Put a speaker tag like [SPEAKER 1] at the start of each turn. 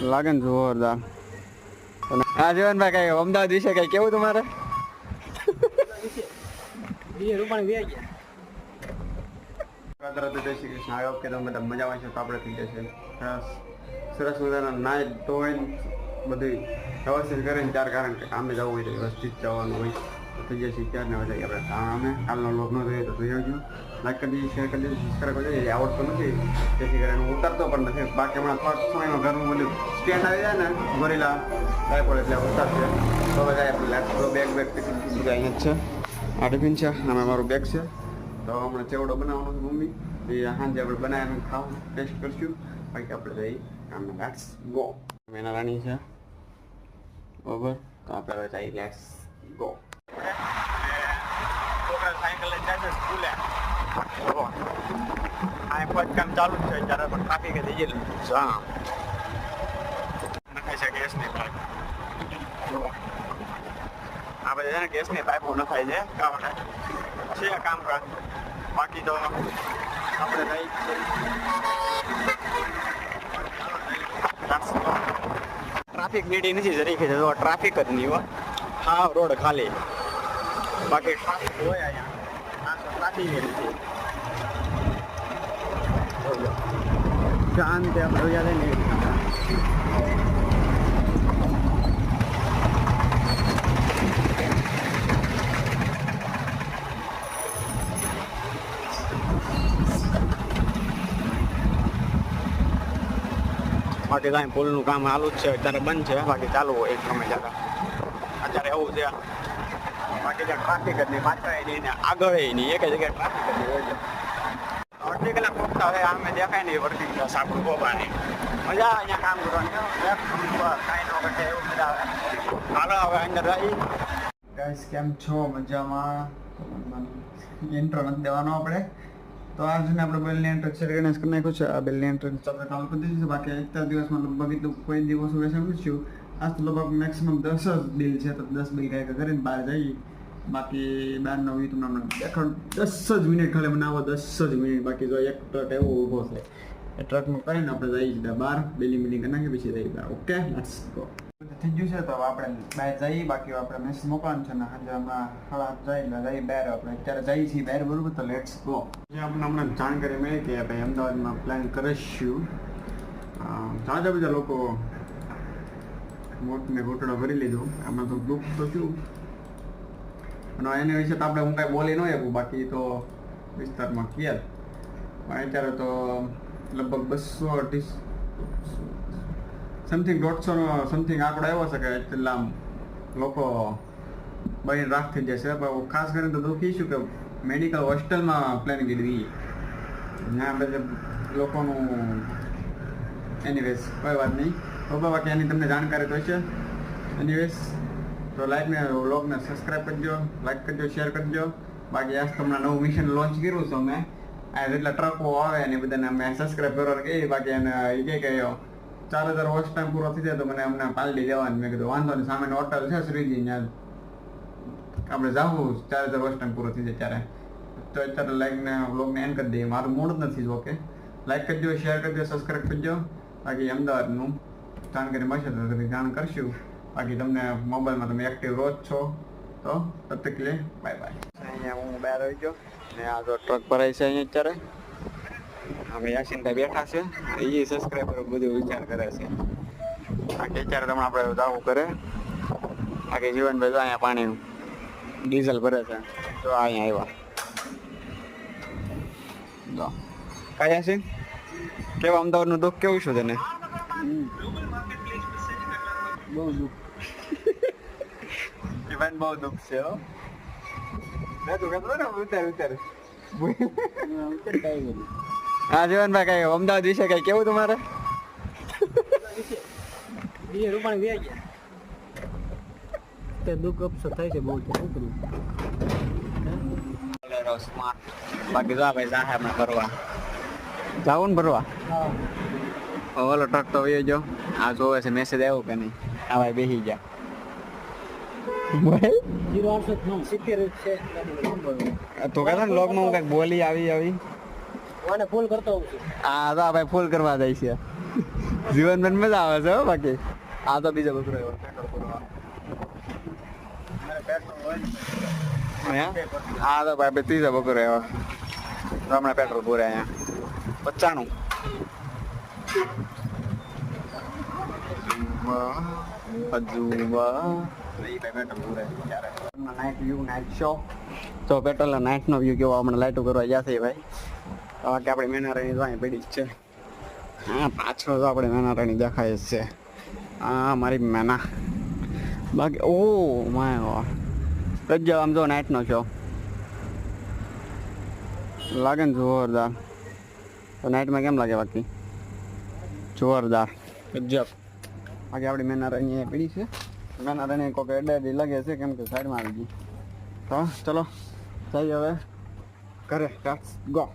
[SPEAKER 1] લાગે ને જોરદાર. હા જીવનભાઈ કઈ અમદાવાદ વિશે કઈ કેવું તમારે? જય શ્રી કૃષ્ણ. આવ્યો કે તમે બધા મજામાં છો તો આપણે થઈ જશે. સરસ મજાના નાય ધોઈને બધું વ્યવસ્થિત કરીને ચાર કારણ કે કામે જવું હોય તો વ્યવસ્થિત જવાનું હોય. તો થઈ જશે ક્યારે ને બધા આપણે કામે કાલનો લોક ન થયો તો થઈ આવજો લાઈક કરી દીધી શેર કરી દીધી સબસ્ક્રાઈબ કરી દીધી આવડતું નથી તેથી કરીને ઉતરતો પણ નથી બાકી હમણાં થોડાક સમયમાં ઘરનું બધું સ્ટેન્ડ આવી જાય ને ગોરીલા ડાયપોડ એટલે ઉતરશે તો બધા આપણે લેપટોપ બેગ બેગ બધું અહીંયા જ છે આ ટિફિન છે અને મારું બેગ છે તો હમણાં ચેવડો બનાવવાનો છે મમ્મી એ સાંજે આપણે બનાવીને ખાવું ટેસ્ટ કરીશું બાકી આપણે જઈ કામ લેટ્સ ગો મેના રાણી છે બરોબર તો આપણે હવે જઈ લેટ્સ ગો
[SPEAKER 2] સાયકલ જાય સ્કૂલે આ કામ ચાલુ જ છે પણ ટ્રાફિક થઈ ગયેલું હા. નખાય છે ગેસની પાઇપ. આપણે છે ને ગેસની પાઇપો નખાય છે કામ છે કામકાજ બાકી તો આપણે રહી ટ્રાફિક મીડી નથી જરી તો ટ્રાફિક જ નહીં હોય હા રોડ ખાલી. બાકી ટ્રાફિક હોય અહીંયા. આ તો ટ્રાફિક જ
[SPEAKER 1] આપણે જોયા ને
[SPEAKER 2] બાકી કાંઈ પુલનું કામ ચાલુ જ છે, અત્યારે બંધ છે. બાકી ચાલુ હોય એક સમય જતા અત્યારે એવું છે. બાકી ત્યાં ટ્રાફિક જ નહીં પાછળ નહીં આગળ નહીં, એક જગ્યાએ ટ્રાફિક જ નહીં છે. અડધી કલાક પહોંચતા હોય, આમે દેખાય નહીં વર્કિંગ ક્લાસ આપણું મજા અહીંયા કામ કરવાની એક કાંઈ ન ઘટે એવું મજા આવે. હાલો, હવે અંદર રહી.
[SPEAKER 1] ગાઈસ કેમ છો? મજામાં? ઇન્ટ્રો નથી દેવાનો આપણે. તો આજને આપણે બેલની એન્ટર છે, ગણેશ કરી નાખ્યું છે. આ બેલની એન્ટર આપણે કામ કરી દીધું છે બાકી એકતા દિવસમાં લગભગ એટલું કોઈ દિવસ વેસણ નથી આજ તો લગભગ મેક્સિમમ દસ જ બિલ છે, તો દસ બિલ કાંઈક કરીને બહાર જઈએ. બાકી બહારનો વ્યૂ તમને હમણાં દેખાડ, દસ જ મિનિટ ખાલી બનાવો, દસ જ મિનિટ. બાકી જો એક ટ્રક એવો ઊભો છે. એ ટ્રકમાં કરીને આપણે જઈએ સીધા બહાર બેલી મિટિંગ કરી નાખીએ પછી જઈએ બહાર ઓકે લેટ્સ ગો થઈ ગયું છે, તો આપણે બહાર જઈએ. બાકી આપણે મેસેજ મોકલવાનું છે ને આજે હમણાં સાડા આઠ જાય એટલે જઈએ બહાર. આપણે અત્યારે જઈએ છીએ બહાર બરોબર, તો લેટ્સ ગો જે આપણે હમણાં જાણકારી મળી કે ભાઈ અમદાવાદમાં પ્લાન કરીશું. ઘણા બધા લોકો મોટને ઘૂંટણો ભરી લીધું. આમાં તો દુઃખ તો શું અને એના વિશે તો આપણે હું કાંઈ બોલી ન શકું, બાકી તો વિસ્તારમાં ક્યાં? પણ અત્યારે તો લગભગ બસો અઢીસ સમથિંગ દોઢસો સમથિંગ આંકડો એવો છે કે એટલા લોકો બની રાખ થઈ જશે. પણ ખાસ કરીને તો દુઃખી છું કે મેડિકલ હોસ્ટેલમાં પ્લાન કરી ના બધા લોકોનું એનીવેઝ કોઈ વાત નહીં. તો બાકી એની તમને જાણકારી તો છે એનીવેઝ તો લાઈકને વ્લોગને સબસ્ક્રાઈબ કરજો લાઈક કરજો શેર કરજો. બાકી આજ તમને નવું મિશન લોન્ચ કર્યું છે અમે. આ જેટલા ટ્રકો આવે ને બધાને અમે સબસ્ક્રાઈબ કરવા કહીએ. બાકી એને એ કહે કે, ચાર હજાર વોચ ટાઈમ પૂરો થઈ જાય તો મને અમને પાલડી દેવાની. મેં કીધું, વાંધો નહીં સામે હોટલ છે શ્રીજી ત્યાં આપણે જાવું ચાર હજાર વોચ ટાઈમ પૂરો થઈ જાય ત્યારે. તો અત્યારે લાઈકને વ્લોગને એન્ડ કરી દઈએ. મારું મૂડ જ નથી ઓકે લાઈક કરજો શેર કરજો સબસ્ક્રાઈબ કરજો. બાકી અમદાવાદનું. જાણકારી મળશે તો જાણ કરશું. બાકી તમને મોબાઈલમાં તમે એક્ટિવ રોજ છો. તો તક બાય બાય
[SPEAKER 2] અહીંયા હું બહાર આવી ગયો. ને આ જો ટ્રક ભરાય છે અહીંયા અત્યારે. અમે યાસીનભાઈ બેઠા છે. એ સબસ્ક્રાઈબર બધું વિચાર કરે છે. બાકી અત્યારે તમને આપણે દાવું કરે બાકી જીવનભાઈ અહીંયા પાણી ડીઝલ ભરે છે. તો અહીંયા આવ્યા. કયા છે કેવા અમદાવાદનું દુઃખ કેવું છે તને?
[SPEAKER 1] બહુ દુઃખ.
[SPEAKER 2] જીવન બહુ દુઃખ છે હો. મેં તો કહેતો ને ઉતાર ઉતાર.
[SPEAKER 1] હા જીવનભાઈ કઈ અમદાવાદ વિશે કઈ કેવું તમારે?
[SPEAKER 3] બીજે રૂપાણી વ્યા ગયા. તે દુઃખ અફસોસ થાય છે બહુ શું કરવું
[SPEAKER 2] સ્માર્ટ. બાકી જા ભાઈ જાહે હમણાં
[SPEAKER 1] જાવું ને ભરવા?
[SPEAKER 2] ઓલો ટ્રક તો વયો જો આ જોવે છે મેસેજ આવ્યો કે નહીં? આ ભાઈ બેસી ગયા.
[SPEAKER 1] બોલ.
[SPEAKER 3] જીરો આઠસો સિત્તેર છે.
[SPEAKER 1] તો કહેતા ને લોકમાં હું કંઈક બોલી આવી આવી.
[SPEAKER 3] મને ફૂલ કરતો હોઉં છું.
[SPEAKER 1] આ તો આ ભાઈ ફૂલ કરવા જાય છે. જીવનમાં મજા આવે છે હો બાકી. આ તો બીજો બકરો એવો હે? તો ભાઈ ત્રીજો બકરો એવો હમણાં પેટ્રોલ પૂરે અહીંયા. પચાનું નાઇટ વ્યૂ નાઇટ શો તો પેટ્રોલ નાઇટ નો વ્યૂ કેવો હમણાં લાઇટો કરવા જશે ભાઈ. બાકી આપણી મેનારાણી તો અહીં પડી જ છે. હા પાછળ તો આપણે મેનારાણી દેખાય જ છે. હા મારી મેના. બાકી ઓ માય ગજબ આમ જો નાઇટ નો શો લાગે ને જોરદાર. તો નાઇટમાં કેમ લાગે બાકી? જોરદાર. ગજબ. બાકી આપણી મેનારાણી અહીંયા પીડી છે. મેનારાણી કોઈક એડાડી લાગે છે, કેમ કે સાઈડમાં આવી ગઈ. તો ચલો, જઈએ હવે ઘરે. ગો